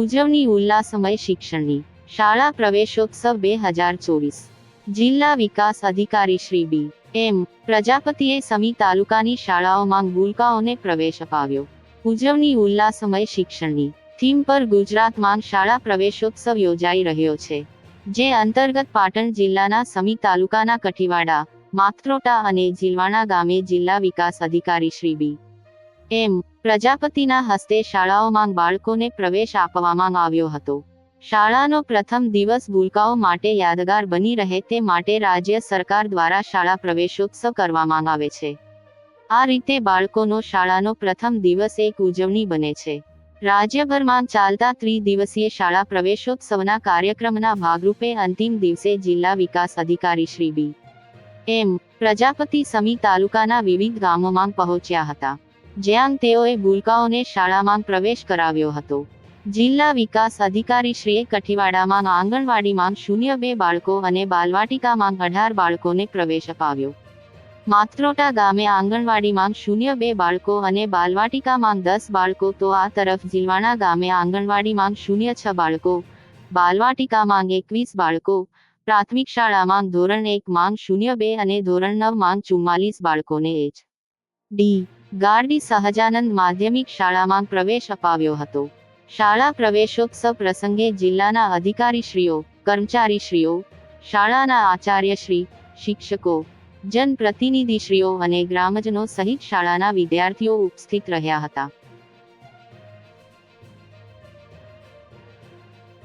ઉજવણી ઉલ્લાસમય શિક્ષણની શાળા પ્રવેશોત્સવ બે હજાર ચોવીસ. જિલ્લા વિકાસ અધિકારી શ્રી બી. એમ. પ્રજાપતિએ સમી તાલુકાની શાળાઓમાં ગુલકાઓને પ્રવેશ અપાવ્યો. ઉજવણી ઉલ્લાસમય શિક્ષણની થીમ પર ગુજરાતમાં શાળા પ્રવેશોત્સવ યોજાઈ રહ્યો છે, જે અંતર્ગત પાટણ જિલ્લાના સમી તાલુકાના કઠીવાડા માત્રોટા અને જીલવાણા ગામે જિલ્લા વિકાસ અધિકારી શ્રી બી. એમ, પ્રજાપતિના હસ્તે શાળાઓમાં બાળકોને પ્રવેશ આપવામાં આવ્યો હતો. શાળાનો પ્રથમ દિવસ ભૂલકાઓ માટે યાદગાર બની રહે તે માટે રાજ્ય સરકાર દ્વારા શાળા પ્રવેશોત્સવ કરવામાં આવે છે. આ રીતે બાળકોનો શાળાનો પ્રથમ દિવસ એક ઉજવણી બને છે. રાજ્યભરમાં ચાલતા ત્રિદિવસીય શાળા પ્રવેશોત્સવના કાર્યક્રમના ભાગરૂપે અંતિમ દિવસે જિલ્લા વિકાસ અધિકારી શ્રી બી. એમ, પ્રજાપતિ સમી તાલુકાના વિવિધ ગામોમાં પહોંચ્યા હતા. જ્યાં તેઓએ ભૂલકાઓને શાળામાં પ્રવેશ કરાવ્યો હતો. જિલ્લા વિકાસ અધિકારી શ્રીએ કઠીવાડામાં આંગણવાડીમાં શૂન્ય બે બાળકો અને બાલવાટિકામાં અઢાર બાળકોને પ્રવેશ અપાવ્યો. માત્રોટા ગામે આંગણવાડીમાં શૂન્ય બે બાળકો અને બાલવાટિકામાં દસ બાળકો તો આ તરફ જીલવાણા ગામે આંગણવાડીમાં શૂન્ય છ બાળકો, બાલવાટિકામાં એકવીસ બાળકો, પ્રાથમિક શાળામાં ધોરણ એક માંગ શૂન્ય બે અને ધોરણ નવ માંગ ચુમ્માલીસ બાળકોને એચ. ડી. ગાર્ડી સહજાનંદ માધ્યમિક શાળામાં પ્રવેશ અપાવ્યો હતો. શાળા પ્રવેશોત્સવ પ્રસંગે જિલ્લાના અધિકારીશ્રીઓ, કર્મચારીશ્રીઓ, શાળાના આચાર્યશ્રી, શિક્ષકો, જનપ્રતિનિધિશ્રીઓ અને ગ્રામજનો સહિત શાળાના વિદ્યાર્થીઓ ઉપસ્થિત રહ્યા હતા.